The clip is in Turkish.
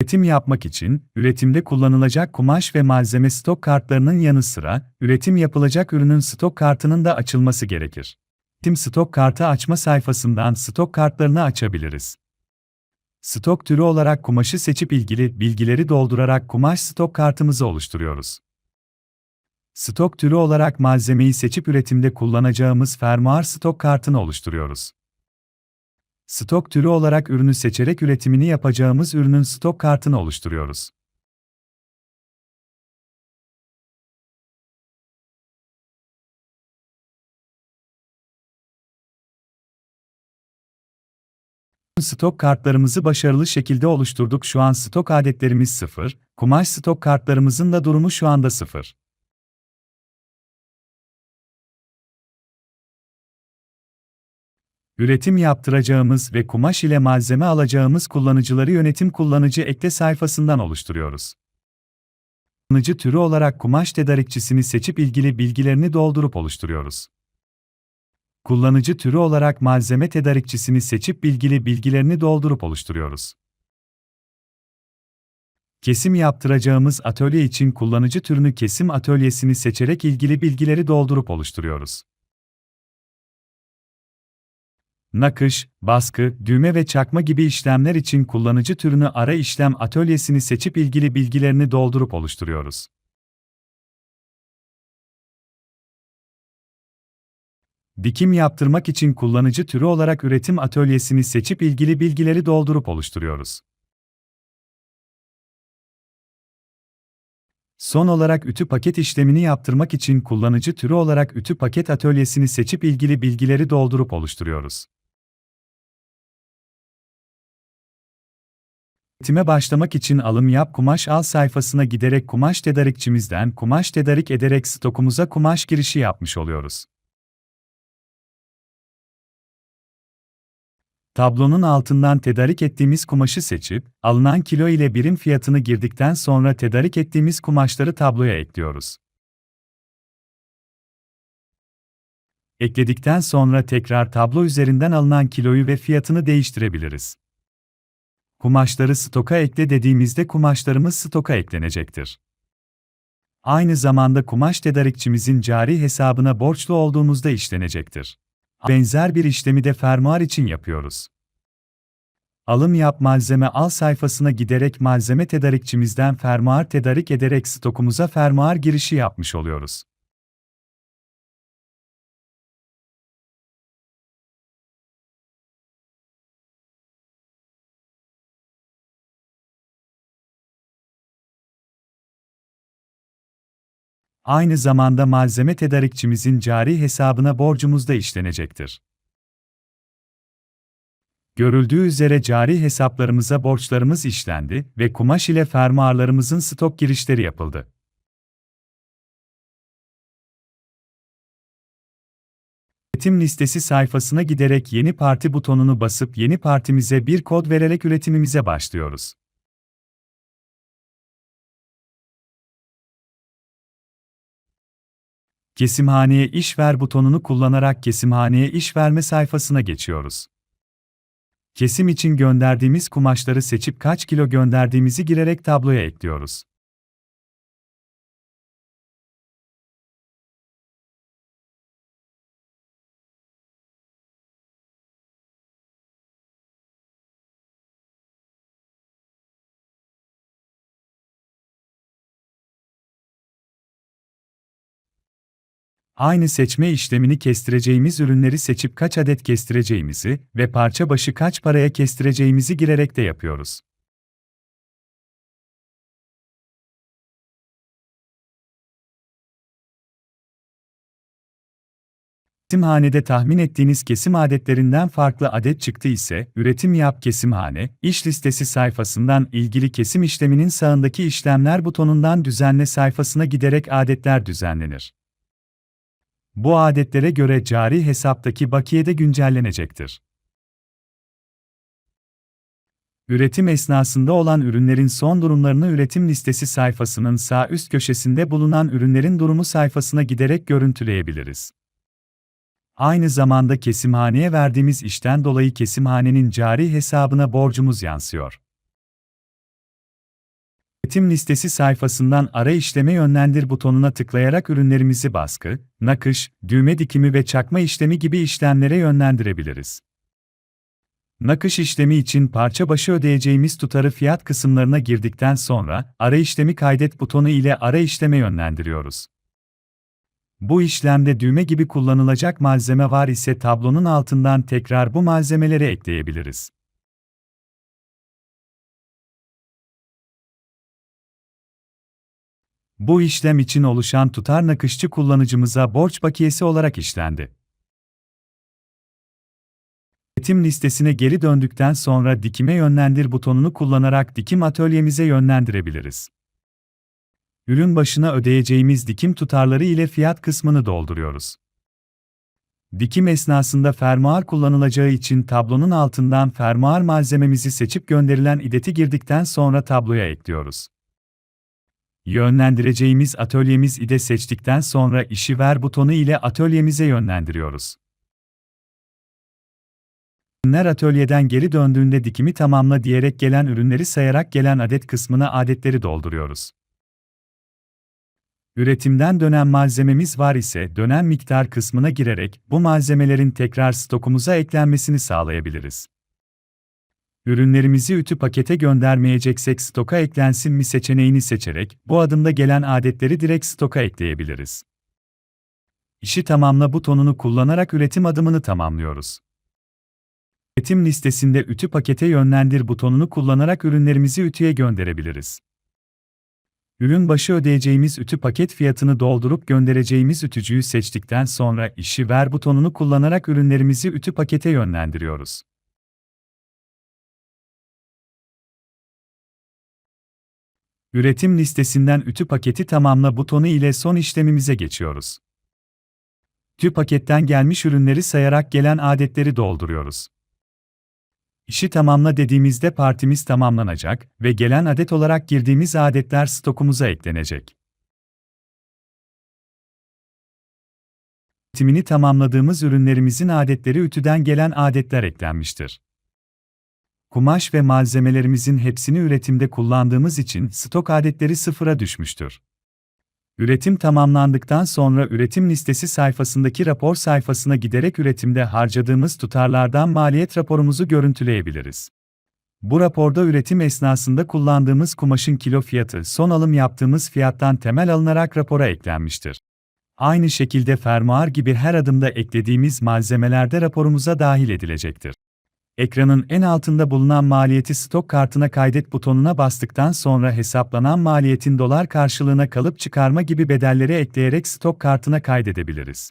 Üretim yapmak için, üretimde kullanılacak kumaş ve malzeme stok kartlarının yanı sıra, üretim yapılacak ürünün stok kartının da açılması gerekir. Üretim stok kartı açma sayfasından stok kartlarını açabiliriz. Stok türü olarak kumaşı seçip ilgili bilgileri doldurarak kumaş stok kartımızı oluşturuyoruz. Stok türü olarak malzemeyi seçip üretimde kullanacağımız fermuar stok kartını oluşturuyoruz. Stok türü olarak ürünü seçerek üretimini yapacağımız ürünün stok kartını oluşturuyoruz. Stok kartlarımızı başarılı şekilde oluşturduk. Şu an stok adetlerimiz 0, kumaş stok kartlarımızın da durumu şu anda 0. Üretim yaptıracağımız ve kumaş ile malzeme alacağımız kullanıcıları yönetim kullanıcı ekle sayfasından oluşturuyoruz. Kullanıcı türü olarak kumaş tedarikçisini seçip ilgili bilgilerini doldurup oluşturuyoruz. Kullanıcı türü olarak malzeme tedarikçisini seçip bilgili bilgilerini doldurup oluşturuyoruz. Kesim yaptıracağımız atölye için kullanıcı türünü kesim atölyesini seçerek ilgili bilgileri doldurup oluşturuyoruz. Nakış, baskı, düğme ve çakma gibi işlemler için kullanıcı türünü ara işlem atölyesini seçip ilgili bilgilerini doldurup oluşturuyoruz. Dikim yaptırmak için kullanıcı türü olarak üretim atölyesini seçip ilgili bilgileri doldurup oluşturuyoruz. Son olarak ütü paket işlemini yaptırmak için kullanıcı türü olarak ütü paket atölyesini seçip ilgili bilgileri doldurup oluşturuyoruz. Üretime başlamak için alım yap kumaş al sayfasına giderek kumaş tedarikçimizden kumaş tedarik ederek stokumuza kumaş girişi yapmış oluyoruz. Tablonun altından tedarik ettiğimiz kumaşı seçip, alınan kilo ile birim fiyatını girdikten sonra tedarik ettiğimiz kumaşları tabloya ekliyoruz. Ekledikten sonra tekrar tablo üzerinden alınan kiloyu ve fiyatını değiştirebiliriz. Kumaşları stoka ekle dediğimizde kumaşlarımız stoka eklenecektir. Aynı zamanda kumaş tedarikçimizin cari hesabına borçlu olduğumuzda işlenecektir. Benzer bir işlemi de fermuar için yapıyoruz. Alım yap malzeme al sayfasına giderek malzeme tedarikçimizden fermuar tedarik ederek stokumuza fermuar girişi yapmış oluyoruz. Aynı zamanda malzeme tedarikçimizin cari hesabına borcumuz da işlenecektir. Görüldüğü üzere cari hesaplarımıza borçlarımız işlendi ve kumaş ile fermuarlarımızın stok girişleri yapıldı. Üretim listesi sayfasına giderek yeni parti butonunu basıp yeni partimize bir kod vererek üretimimize başlıyoruz. Kesimhaneye iş ver butonunu kullanarak kesimhaneye iş verme sayfasına geçiyoruz. Kesim için gönderdiğimiz kumaşları seçip kaç kilo gönderdiğimizi girerek tabloya ekliyoruz. Aynı seçme işlemini kestireceğimiz ürünleri seçip kaç adet kestireceğimizi ve parça başı kaç paraya kestireceğimizi girerek de yapıyoruz. Kesimhanede tahmin ettiğiniz kesim adetlerinden farklı adet çıktı ise, üretim yap kesimhane, iş listesi sayfasından ilgili kesim işleminin sağındaki işlemler butonundan düzenle sayfasına giderek adetler düzenlenir. Bu adetlere göre cari hesaptaki bakiye de güncellenecektir. Üretim esnasında olan ürünlerin son durumlarını üretim listesi sayfasının sağ üst köşesinde bulunan ürünlerin durumu sayfasına giderek görüntüleyebiliriz. Aynı zamanda kesimhaneye verdiğimiz işten dolayı kesimhanenin cari hesabına borcumuz yansıyor. Üretim listesi sayfasından ara işleme yönlendir butonuna tıklayarak ürünlerimizi baskı, nakış, düğme dikimi ve çakma işlemi gibi işlemlere yönlendirebiliriz. Nakış işlemi için parça başı ödeyeceğimiz tutarı fiyat kısımlarına girdikten sonra ara işlemi kaydet butonu ile ara işleme yönlendiriyoruz. Bu işlemde düğme gibi kullanılacak malzeme var ise tablonun altından tekrar bu malzemeleri ekleyebiliriz. Bu işlem için oluşan tutar nakışçı kullanıcımıza borç bakiyesi olarak işlendi. Üretim listesine geri döndükten sonra dikime yönlendir butonunu kullanarak dikim atölyemize yönlendirebiliriz. Ürün başına ödeyeceğimiz dikim tutarları ile fiyat kısmını dolduruyoruz. Dikim esnasında fermuar kullanılacağı için tablonun altından fermuar malzememizi seçip gönderilen ideti girdikten sonra tabloya ekliyoruz. Yönlendireceğimiz atölyemiz ide seçtikten sonra işi ver butonu ile atölyemize yönlendiriyoruz. Ürünler atölyeden geri döndüğünde dikimi tamamla diyerek gelen ürünleri sayarak gelen adet kısmına adetleri dolduruyoruz. Üretimden dönen malzememiz var ise dönen miktar kısmına girerek bu malzemelerin tekrar stokumuza eklenmesini sağlayabiliriz. Ürünlerimizi ütü pakete göndermeyeceksek stoka eklensin mi seçeneğini seçerek bu adımda gelen adetleri direkt stoka ekleyebiliriz. İşi tamamla butonunu kullanarak üretim adımını tamamlıyoruz. Üretim listesinde ütü pakete yönlendir butonunu kullanarak ürünlerimizi ütüye gönderebiliriz. Ürün başı ödeyeceğimiz ütü paket fiyatını doldurup göndereceğimiz ütücüyü seçtikten sonra işi ver butonunu kullanarak ürünlerimizi ütü pakete yönlendiriyoruz. Üretim listesinden ütü paketi tamamla butonu ile son işlemimize geçiyoruz. Ütü paketten gelmiş ürünleri sayarak gelen adetleri dolduruyoruz. İşi tamamla dediğimizde partimiz tamamlanacak ve gelen adet olarak girdiğimiz adetler stokumuza eklenecek. Üretimini tamamladığımız ürünlerimizin adetleri ütüden gelen adetler eklenmiştir. Kumaş ve malzemelerimizin hepsini üretimde kullandığımız için stok adetleri sıfıra düşmüştür. Üretim tamamlandıktan sonra üretim listesi sayfasındaki rapor sayfasına giderek üretimde harcadığımız tutarlardan maliyet raporumuzu görüntüleyebiliriz. Bu raporda üretim esnasında kullandığımız kumaşın kilo fiyatı son alım yaptığımız fiyattan temel alınarak rapora eklenmiştir. Aynı şekilde fermuar gibi her adımda eklediğimiz malzemelerde raporumuza dahil edilecektir. Ekranın en altında bulunan maliyeti stok kartına kaydet butonuna bastıktan sonra hesaplanan maliyetin dolar karşılığına kalıp çıkarma gibi bedelleri ekleyerek stok kartına kaydedebiliriz.